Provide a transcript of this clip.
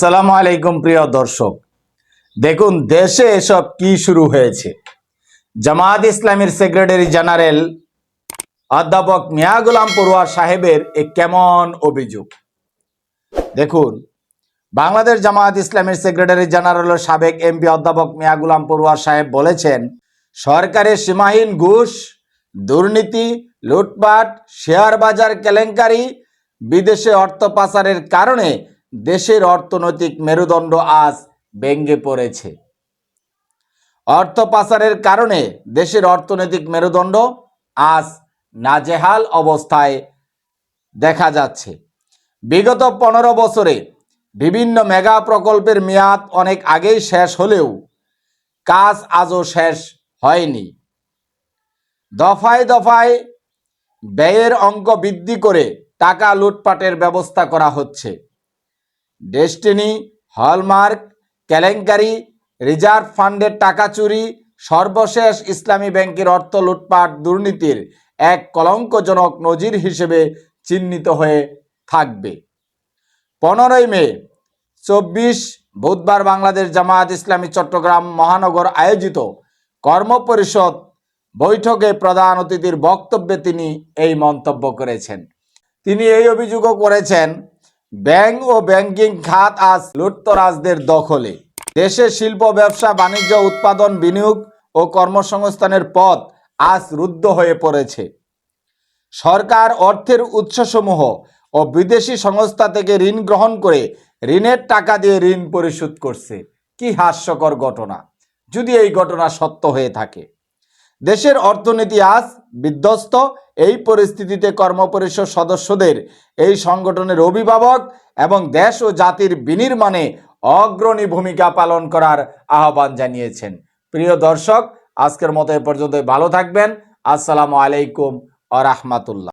আসসালামু আলাইকুম প্রিয় দর্শক। দেখুন, দেশে এসব কি শুরু হয়েছে? জামায়াত ইসলামের সেক্রেটারি জেনারেল অধ্যাপক মিয়া গুলাম পড়ুয়া সাহেবের এ কেমন অভিযোগ? দেখুন, বাংলাদেশ জামায়াত ইসলামের সেক্রেটারি জেনারেল ও সাবেক এমপি অধ্যাপক মিয়া গুলাম পড়ুয়া সাহেব বলেছেন, সরকারের সীমাহীন ঘুষ, দুর্নীতি, লুটপাট শেয়ার বাজার কেলেঙ্কারি, বিদেশে অর্থ পাচারের কারণে দেশের অর্থনৈতিক মেরুদণ্ড আজ ভেঙ্গে পড়েছে। অর্থ পাচারের কারণে দেশের অর্থনৈতিক মেরুদণ্ড আজ নাজেহাল অবস্থায় দেখা যাচ্ছে। বিগত পনেরো বছরে বিভিন্ন মেগা প্রকল্পের মেয়াদ অনেক আগেই শেষ হলেও কাজ আজও শেষ হয়নি। দফায় দফায় ব্যয়ের অঙ্ক বৃদ্ধি করে টাকা লুটপাটের ব্যবস্থা করা হচ্ছে। ডেস্টিনি, হলমার্ক, কেলেঙ্কারি, রিজার্ভ ফান্ডের টাকা চুরি, সর্বশেষ ইসলামী ব্যাংকের অর্থ লুটপাট দুর্নীতির এক কলঙ্কজনক নজির হিসেবে চিহ্নিত হয়ে থাকবে। পনেরোই মে, চব্বিশ, বুধবার বাংলাদেশ জামায়াত ইসলামী চট্টগ্রাম মহানগর আয়োজিত কর্মপরিষদ বৈঠকে প্রধান অতিথির বক্তব্যে তিনি এই মন্তব্য করেছেন। তিনি এই অভিযোগও করেছেন ব্যাংক ও ব্যাংকিং খাত আজ লুটতরাজদের দখলে। দেশে শিল্প, ব্যবসা, বাণিজ্য, উৎপাদন, বিনিয়োগ ও কর্মসংস্থানের পথ আজ রুদ্ধ হয়ে পড়েছে। সরকার অর্থের উৎসসমূহ ও বিদেশি সংস্থা থেকে ঋণ গ্রহণ করে ঋণের টাকা দিয়ে ঋণ পরিশোধ করছে। কি হাস্যকর ঘটনা। যদি এই ঘটনা সত্য হয়ে থাকে। দেশের অর্থনীতি আজ বিধ্বস্ত এই পরিস্থিতিতে কর্মপরিষদ সদস্যদের এই সংগঠনের অভিভাবক এবং দেশ ও জাতির বিনির্মাণে অগ্রণী ভূমিকা পালন করার আহ্বান জানিয়েছেন। প্রিয় দর্শক, আজকের মতো এ পর্যন্ত ভালো থাকবেন। আসসালামু আলাইকুম আ রাহমাতুল্লাহ।